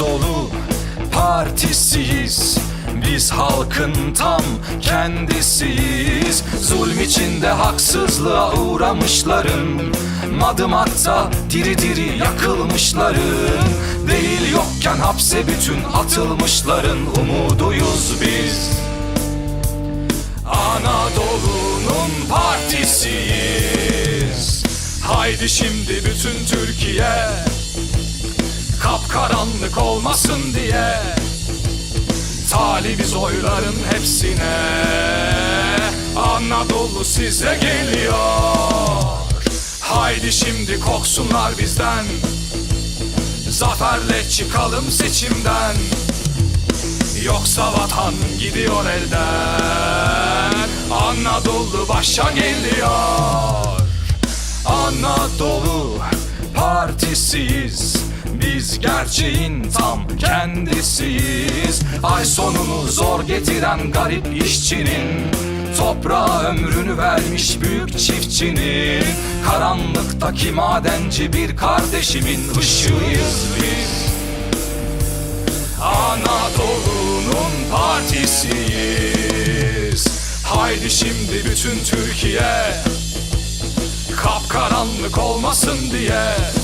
Anadolu partisiyiz. Biz halkın tam kendisiyiz. Zulm içinde haksızlığa uğramışların Madımakta diri diri yakılmışların Değil yokken hapse bütün atılmışların Umuduyuz biz. Anadolu'nun partisiyiz. Haydi şimdi bütün Türkiye Kapkaranlık olmasın diye Talibiz oyların hepsine. Anadolu size geliyor. Haydi şimdi koksunlar bizden. Zaferle çıkalım seçimden. Yoksa vatan gidiyor elden. Anadolu başa geliyor. Anadolu partisiyiz Biz gerçeğin tam kendisiyiz. Ay sonunu zor getiren garip işçinin Toprağa ömrünü vermiş büyük çiftçinin Karanlıktaki madenci bir kardeşimin ışığıyız biz. Anadolu'nun partisiyiz. Haydi şimdi bütün Türkiye Kapkaranlık olmasın diye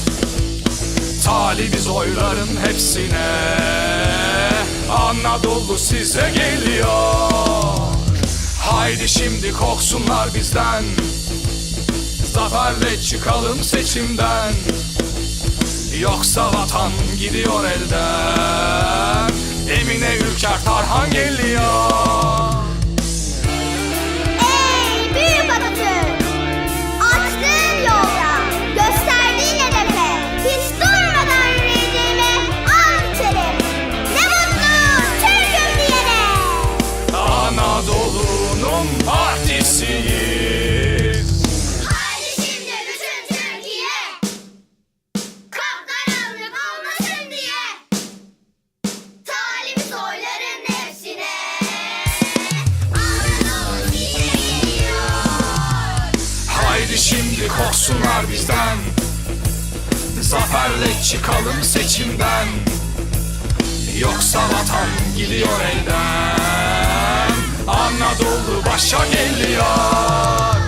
Talibiz oyların hepsine. Anadolu size geliyor. Haydi şimdi koksunlar bizden. Zaferle çıkalım seçimden. Yoksa vatan gidiyor elden. Emine Ülker Tarhan geliyor Anadolu'nun partisiyiz Haydi şimdi bütün Türkiye. Kapkaranlık olmasın diye. Talibiz oyların hepsine. Anadolu Haydi şimdi korksunlar bizden. Zaferle çıkalım seçimden. Yoksa vatan gidiyor elden Anadolu başa geliyor